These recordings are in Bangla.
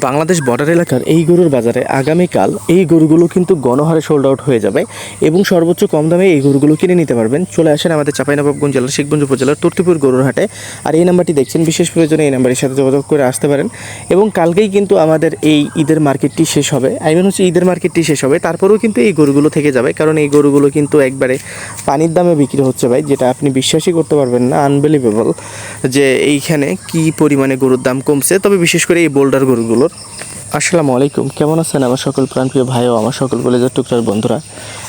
বাংলাদেশ বর্ডার এলাকার এই গরুর বাজারে আগামীকাল এই গরুগুলো কিন্তু গণহারে সোল্ড আউট হয়ে যাবে এবং সর্বোচ্চ কম দামে এই গরুগুলো কিনে নিতে পারবেন। চলে আসেন আমাদের চাঁপাইনবাবগঞ্জ জেলার শিখগঞ্জ উপজেলার তুর্তিপুর গরুর হাটে আর এই নাম্বারটি দেখছেন, বিশেষ প্রয়োজনে এই নাম্বারের সাথে যোগাযোগ করে আসতে পারেন। এবং কালকেই কিন্তু আমাদের এই ঈদের মার্কেটটি শেষ হবে। আই মিন হচ্ছে ঈদের মার্কেটটি শেষ হবে। তারপরেও কিন্তু এই গরুগুলো থেকে যাবে। কারণ এই গরুগুলো কিন্তু একবারে পানির দামে বিক্রি হচ্ছে ভাই, যেটা আপনি বিশ্বাসই করতে পারবেন না আনবিলিভেবল যে এইখানে কি পরিমাণে গরুর দাম কমছে। তবে বিশেষ করে এই বোল্ডার গরুগুলোর আসসালামু আলাইকুম। কেমন আছেন আমার সকল প্রাণপ্রিয় ভাই ও আমার সকল কলেজের টুকরার বন্ধুরা?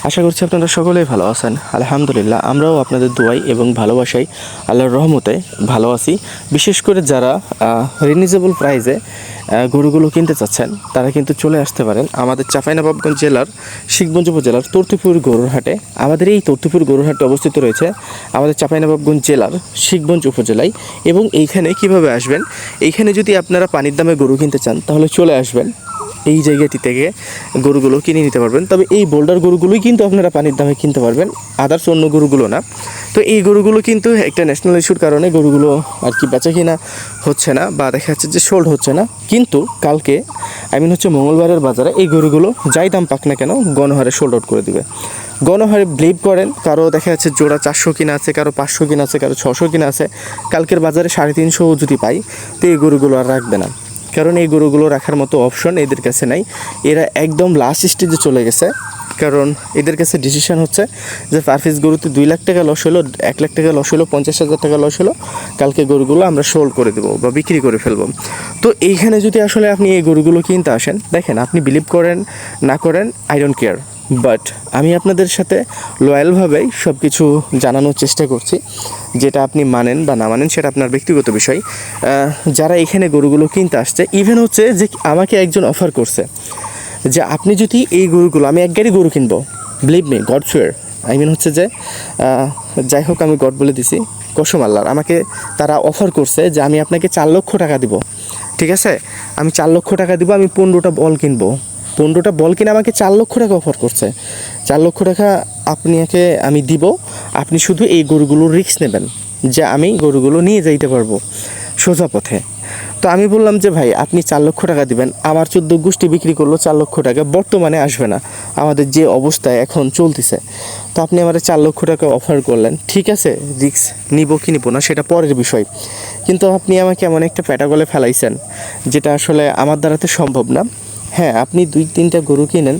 আশা করছি আপনারা সকলেই ভালো আছেন। আলহামদুলিল্লাহ, আমরাও আপনাদের দোয়াই এবং ভালোবাসাই। আল্লাহর রহমতে ভালো আছি। বিশেষ করে যারা রিনিজেবল প্রাইসে গরুগুলো কিনতে চাচ্ছেন, তারা কিন্তু চলে আসতে পারেন আমাদের চাঁপাইনবাবগঞ্জ জেলার শিখগঞ্জ উপজেলার তর্তিপুর গরুর হাটে। আমাদের এই তর্তিপুর গরুর হাটে অবস্থিত রয়েছে আমাদের চাঁপাইনবাবগঞ্জ জেলার শিখগঞ্জ উপজেলায় এবং এইখানে কীভাবে আসবেন? এইখানে যদি আপনারা পানির দামে গরু কিনতে চান, তাহলে চলে আসবেন। এই জায়গাটি থেকে গরুগুলো কিনে নিতে পারবেন। তবে এই বোল্ডার গরুগুলোই কিন্তু আপনারা পানির দামে কিনতে পারবেন আদার্স অন্য গরুগুলো না। তো এই গরুগুলো কিন্তু একটা ন্যাশনাল ইস্যুর কারণে গরুগুলো আর কি বেচা কিনা হচ্ছে না বা দেখা যাচ্ছে যে সোল্ড হচ্ছে না। কিন্তু কালকে আই মিন হচ্ছে মঙ্গলবারের বাজারে এই গরুগুলো যাই দাম পাক না কেন গণহারে সোল্ড আউট করে দিবে। গণহারে ব্লিভ করেন, কারও দেখা যাচ্ছে জোড়া চারশো কিনা আছে, কারও পাঁচশো কিনা আছে, কারও ছশো কিনা আছে। কালকের বাজারে সাড়ে তিনশো যদি পাই, তো এই গরুগুলো আর রাখবে না। কারণ এই গরুগুলো রাখার মতো অপশন এদের কাছে নাই। এরা একদম লাস্ট স্টেজে চলে গেছে। কারণ এদের কাছে ডিসিশন হচ্ছে যে পারফিস গরুতে দুই লাখ টাকা লস হলো, এক লাখ টাকা লস হলো, পঞ্চাশ হাজার টাকা লস হলো, কালকে গরুগুলো আমরা সোল্ড করে দেবো বা বিক্রি করে ফেলব। তো এইখানে যদি আসলে আপনি এই গরুগুলো কিনতে আসেন, দেখেন আপনি বিলিভ করেন, না করেন আই ডোন্ট কেয়ার বাট আমি আপনাদের সাথে লয়ালভাবেই সব কিছু জানানোর চেষ্টা করছি, যেটা আপনি মানেন বা না মানেন সেটা আপনার ব্যক্তিগত বিষয়। যারা এখানে গরুগুলো কিনতে আসছে ইভেন হচ্ছে যে আমাকে একজন অফার করছে যে আপনি যদি এই গরুগুলো, আমি এক গাড়ি গরু কিনবো believe me God swear I mean হচ্ছে যে যাই হোক আমি গড বলে দিছি, কসম আল্লাহর, আমাকে তারা অফার করছে যে আমি আপনাকে চার লক্ষ টাকা দিব, ঠিক আছে? আমি চার লক্ষ টাকা দিব, আমি পনেরোটা বল কিনবো। পনেরোটা বল কিনে আমাকে চার লক্ষ টাকা অফার করছে। চার লক্ষ টাকা আপনাকে আমি দিব। আপনি শুধু এই গরুগুলোর রিস্ক নেবেন যে আমি গরুগুলো নিয়ে যাইতে পারব সোজা পথে। তো আমি বললাম যে, ভাই, আপনি চার লক্ষ টাকা দিবেন। আমার চোদ্দ গোষ্ঠী বিক্রি করল, চার লক্ষ টাকা বর্তমানে আসবে না। আমাদের যে অবস্থায় এখন চলতেছে। তো আপনি আমার চার লক্ষ টাকা অফার করলেন। ঠিক আছে রিক্স নিব কি নিব না, সেটা পরের বিষয়। কিন্তু আপনি আমাকে এমন একটা প্যাটাগলে ফেলাইছেন, যেটা আসলে আমার দ্বারাতে সম্ভব না। হ্যাঁ আপনি দুই তিনটা গরু কিনেন।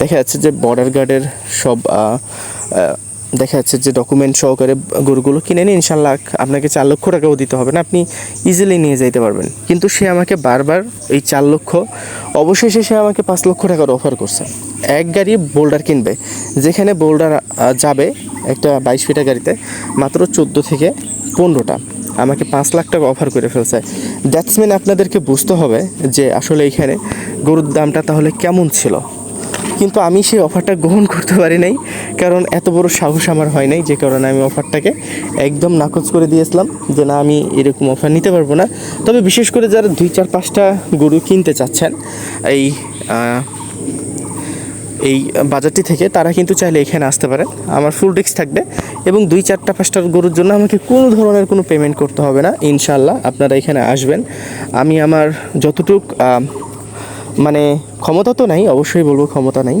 দেখা যাচ্ছে যে বর্ডার গার্ডের সব দেখা যাচ্ছে যে ডকুমেন্ট সহকারে গরুগুলো কিনে নিন ইনশাল্লাহ আপনাকে চার লক্ষ টাকাও দিতে হবে না। আপনি ইজিলি নিয়ে যাইতে পারবেন। কিন্তু সে আমাকে বারবার এই চার লক্ষ, অবশেষে সে আমাকে পাঁচ লক্ষ টাকার অফার করছে। এক গাড়ি বোল্ডার কিনবে, যেখানে বোল্ডার যাবে একটা বাইশ ফিটা গাড়িতে, মাত্র চোদ্দ থেকে পনেরোটা। আমাকে পাঁচ লাখ টাকা অফার করে ফেলছে। দ্যাটস মিন আপনাদেরকে বুঝতে হবে যে আসলে এখানে গরুর দামটা তাহলে কেমন ছিল। কিন্তু আমি সেই অফারটা গ্রহণ করতে পারি নাই, কারণ এত বড় সাহস আমার হয় নাই, যে কারণে আমি অফারটাকে একদম নাকচ করে দিয়েছিলাম, যে না, আমি এরকম অফার নিতে পারব না। তবে বিশেষ করে যারা দুই চার পাঁচটা গরু কিনতে চাচ্ছেন, এই এই বাজারটি থেকে তারা কিন্তু চাইলে এখানে আসতে পারেন আমার ফুল রিস্ক থাকবে এবং দুই চারটা পাঁচটার গরুর জন্য আমাকে কোনো ধরনের কোনো পেমেন্ট করতে হবে না ইনশাল্লাহ আপনারা এখানে আসবেন। আমি আমার যতটুক মানে ক্ষমতা তো নাই, অবশ্যই বলব ক্ষমতা নাই।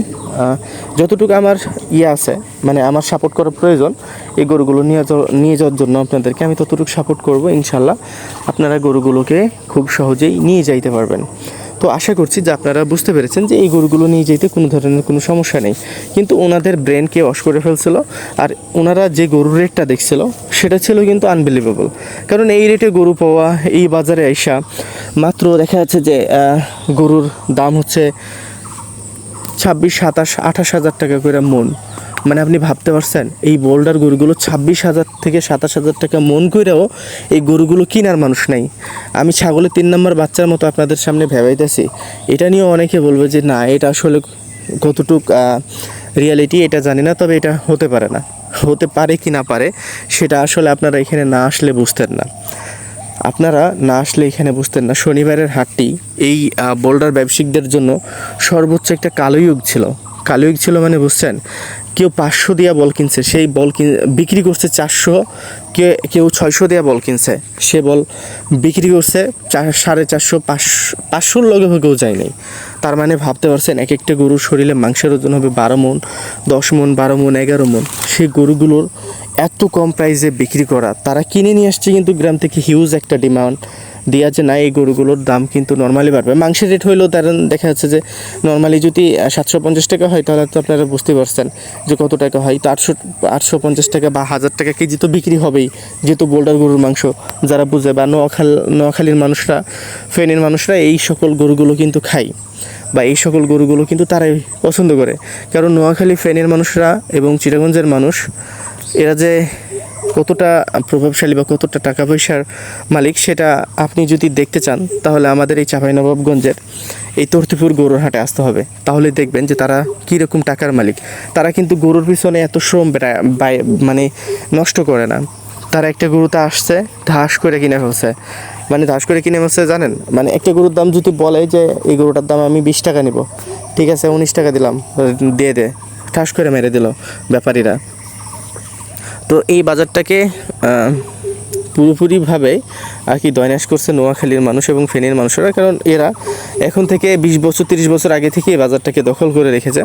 যতটুকু আমার ইয়ে আছে মানে আমার সাপোর্ট করার প্রয়োজন, এই গরুগুলো নিয়ে নিয়ে যাওয়ার জন্য আপনাদেরকে আমি ততটুকু সাপোর্ট করব ইনশাল্লাহ আপনারা গরুগুলোকে খুব সহজেই নিয়ে যাইতে পারবেন। তো আশা করছি যে আপনারা বুঝতে পেরেছেন যে এই গরুগুলো নিয়ে যেতে কোনো ধরনের কোনো সমস্যা নেই। কিন্তু ওনাদের ব্রেনকে ওয়াশ করে ফেলছিল আর ওনারা যে গরুর রেটটা দেখছিল, সেটা ছিল কিন্তু আনবিলিভেবল কারণ এই রেটে গরু পাওয়া, এই বাজারে আইসা মাত্র দেখা যাচ্ছে যে গরুর দাম হচ্ছে ছাব্বিশ, সাতাশ, আঠাশ হাজার টাকা করে মন। মানে আপনি ভাবতে পারছেন, এই বোল্ডার গরুগুলো ছাব্বিশ হাজার থেকে সাতাশ হাজার টাকা মন করেও এই গরুগুলো কেনার মানুষ নাই। আমি ছাগলের তিন নম্বর বাচ্চার মতো আপনাদের সামনে ভেবাইতেছি। এটা নিয়েও অনেকে বলবে যে, না, এটা আসলে কতটুক রিয়ালিটি এটা জানি না, তবে এটা হতে পারে না। হতে পারে কি না পারে, সেটা আসলে আপনারা এখানে না আসলে বুঝতেন না। আপনারা না আসলে এখানে বুঝতেন না। শনিবারের হাটটি, এই বোল্ডার ব্যবসায়িকদের জন্য সর্বোচ্চ একটা কালোযুগ ছিল। কালোযুগ ছিল মানে বুঝছেন কেউ পাঁচশো দিয়া বল কিনছে, সেই বল কিন, বিক্রি করছে চারশো, কে, কেউ ছয়শো দেওয়া বল কিনছে, সে বল বিক্রি করছে চার, সাড়ে চারশো, পাঁচশো, পাঁচশোর লগে কেউ যায় নাই। তার মানে ভাবতে পারছেন এক একটা গরুর শরীরে মাংসের ওজন হবে বারো মন, দশ মন, বারো মন, এগারো মন। সেই গরুগুলোর এত কম প্রাইসে বিক্রি করা, তারা কিনে নিয়ে আসছে কিন্তু গ্রাম থেকে হিউজ একটা ডিমান্ড দেওয়া যে না, এই গরুগুলোর দাম কিন্তু নর্মালি বাড়বে। মাংসের রেট হইলেও তার দেখা যাচ্ছে যে নর্মালি যদি সাতশো পঞ্চাশ টাকা হয়, তাহলে তো আপনারা বুঝতে পারছেন যে কত টাকা হয়। তো আটশো আটশো পঞ্চাশ টাকা বা হাজার টাকা কেজি তো বিক্রি হবেই, যেহেতু বোল্ডার গরুর মাংস। যারা বুঝে বা নোয়াখাল, নোয়াখালীর মানুষরা, ফেনের মানুষরা এই সকল গরুগুলো কিন্তু খায়। বা এই সকল গরুগুলো কিন্তু তারাই পছন্দ করে। কারণ নোয়াখালী ফেনীর মানুষরা এবং চিটাগঞ্জের মানুষ, এরা যে কতটা প্রভাবশালী বা কতটা টাকা পয়সার মালিক সেটা আপনি যদি দেখতে চান, তাহলে আমাদের এই চাঁপাইনবাবগঞ্জের এই তর্তিপুর গরুর হাটে আসতে হবে। তাহলে দেখবেন যে তারা কীরকম টাকার মালিক। তারা কিন্তু গরুর পিছনে এত শ্রম মানে নষ্ট করে না। তারা একটা গরুতে আসছে ধাস করে কিনে ফেলছে। মানে ধাস করে কিনে ফেলছে জানেন? মানে একটা গরুর দাম যদি বলে যে, এই গরুটার দাম আমি বিশ টাকা নিব। ঠিক আছে, উনিশ টাকা দিলাম, দিয়ে দে, ঠাস করে মেরে দিল ব্যাপারীরা। তো এই বাজারটাকে পুরোপুরিভাবে আর কি দয়নাশ করছে নোয়াখালীর মানুষ এবং ফেনীর মানুষেরা, কারণ এরা এখন থেকে বিশ বছর, তিরিশ বছর আগে থেকে এই বাজারটাকে দখল করে রেখেছে।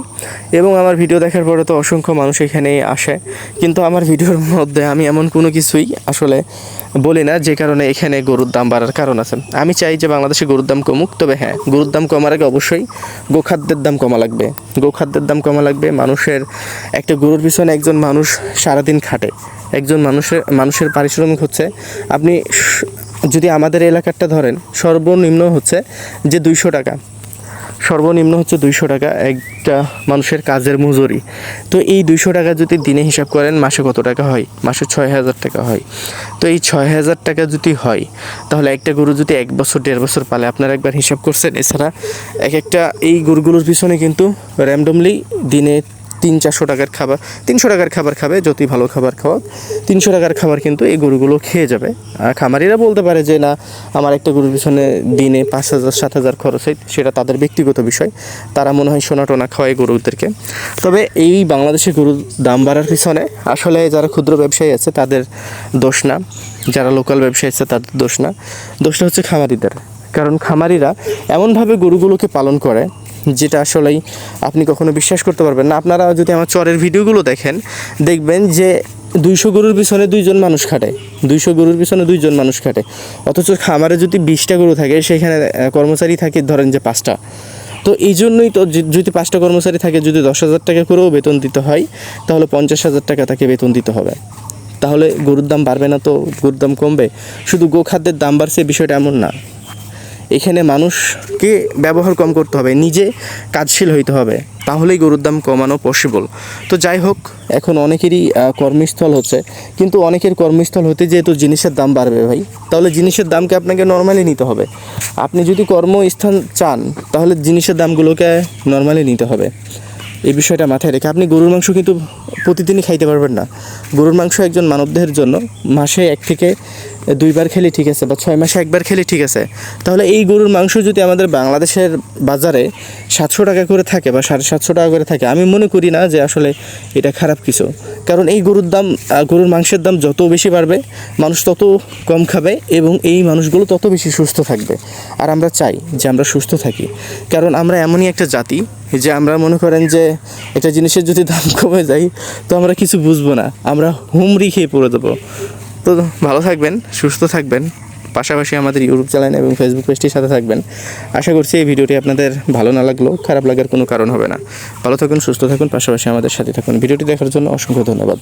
এবং আমার ভিডিও দেখার পরে তো অসংখ্য মানুষ এখানে আসে। কিন্তু আমার ভিডিওর মধ্যে আমি এমন কোনো কিছুই আসলে বলি না, যে কারণে এখানে গরুর দাম বাড়ার কারণ আছে। আমি চাই যে বাংলাদেশে গরুর দাম কমুক, তবে হ্যাঁ গরুর দাম কমার আগে অবশ্যই গোখাদ্যের দাম কমা লাগবে। গোখাদ্যের দাম কমা লাগবে, মানুষের একটা গরুর পিছনে একজন মানুষ সারাদিন খাটে। একজন মানুষের মানুষের পারিশ্রমিক হচ্ছে, আপনি যদি আমাদের এলাকারটা ধরেন, সর্বনিম্ন হচ্ছে যে দুইশো টাকা। সর্বনিম্ন হচ্ছে দুইশো টাকা একটা মানুষের কাজের মজুরি। তো এই দুইশো টাকা যদি দিনে হিসাব করেন, মাসে কত টাকা হয়? মাসে ছয় হাজার টাকা হয়। তো এই ছয় হাজার টাকা যদি হয়, তাহলে একটা গরু যদি এক বছর, দেড় বছর পালে আপনারা একবার হিসাব করছেন। এছাড়া এক একটা এই গরুগুলোর পিছনে কিন্তু র্যান্ডমলি দিনে তিন চারশো টাকার খাবার, তিনশো টাকার খাবার খাবে যতই ভালো খাবার খাওয়া তিনশো টাকার খাবার কিন্তু এই গরুগুলো খেয়ে যাবে। আর খামারিরা বলতে পারে যে, না, আমার একটা গরুর পিছনে দিনে পাঁচ হাজার, সাত হাজার খরচ হয়। সেটা তাদের ব্যক্তিগত বিষয়। তারা মনে হয় সোনা টোনা খাওয়ায় গরুদেরকে। তবে এই বাংলাদেশে গরুর দাম বাড়ার পিছনে আসলে যারা ক্ষুদ্র ব্যবসায়ী আছে, তাদের দোষ না। যারা লোকাল ব্যবসায়ী আছে, তাদের দোষ না। দোষটা হচ্ছে খামারিদের। কারণ খামারিরা এমনভাবে গরুগুলোকে পালন করে যেটা আসলেই আপনি কখনো বিশ্বাস করতে পারবেন না। আপনারা যদি আমার চরের ভিডিওগুলো দেখেন, দেখবেন যে দুইশো গরুর পিছনে দুইজন মানুষ খাটে। দুইশো গরুর পিছনে দুইজন মানুষ খাটে। অথচ খামারে যদি বিশটা গরু থাকে, সেখানে কর্মচারী থাকে ধরেন যে পাঁচটা। তো এই জন্যই তো যদি পাঁচটা কর্মচারী থাকে, যদি দশ হাজার টাকা করেও বেতন দিতে হয়, তাহলে পঞ্চাশ হাজার টাকা তাকে বেতন দিতে হবে। তাহলে গরুর দাম বাড়বে না তো গরুর দাম কমবে। শুধু গোখাদ্যের দাম বাড়ছে, বিষয়টা এমন না। এখানে মানুষকে ব্যবহার কম করতে হবে, নিজে কাজশীল হইতে হবে, তাহলেই গরুর দাম কমানো পসিবল তো যাই হোক, এখন অনেকেরই কর্মস্থল হচ্ছে, কিন্তু অনেকের কর্মস্থল হতে যেহেতু জিনিসের দাম বাড়বে ভাই, তাহলে জিনিসের দামকে আপনাকে নর্মালি নিতে হবে। আপনি যদি কর্মস্থান চান, তাহলে জিনিসের দামগুলোকে নর্মালি নিতে হবে। এই বিষয়টা মাথায় রেখে, আপনি গরুর মাংস কিন্তু প্রতিদিনই খাইতে পারবেন না। গরুর মাংস একজন মানবদেহের জন্য মাসে এক থেকে দুইবার খেলে ঠিক আছে বা ছয় মাসে একবার খেলে ঠিক আছে। তাহলে এই গরুর মাংস যদি আমাদের বাংলাদেশের বাজারে সাতশো টাকা করে থাকে বা সাড়ে সাতশো টাকা করে থাকে, আমি মনে করি না যে আসলে এটা খারাপ কিছু। কারণ এই গরুর দাম গরুর মাংসের দাম যত বেশি বাড়বে, মানুষ তত কম খাবে এবং এই মানুষগুলো তত বেশি সুস্থ থাকবে। আর আমরা চাই যে আমরা সুস্থ থাকি। কারণ আমরা এমনই একটা জাতি যে আমরা মনে করেন যে একটা জিনিসের যদি দাম কমে যায়, তো আমরা কিছু বুঝব না। আমরা হুমড়ি খেয়ে পড়ে দেবো তো ভালো থাকবেন, সুস্থ থাকবেন, পাশাপাশি আমাদের ইউটিউব চ্যানেল এবং ফেসবুক পেজটির সাথে থাকবেন। আশা করছি এই ভিডিওটি আপনাদের ভালো না লাগলেও খারাপ লাগার কোনো কারণ হবে না। ভালো থাকুন, সুস্থ থাকুন, পাশাপাশি আমাদের সাথে থাকুন। ভিডিওটি দেখার জন্য অসংখ্য ধন্যবাদ।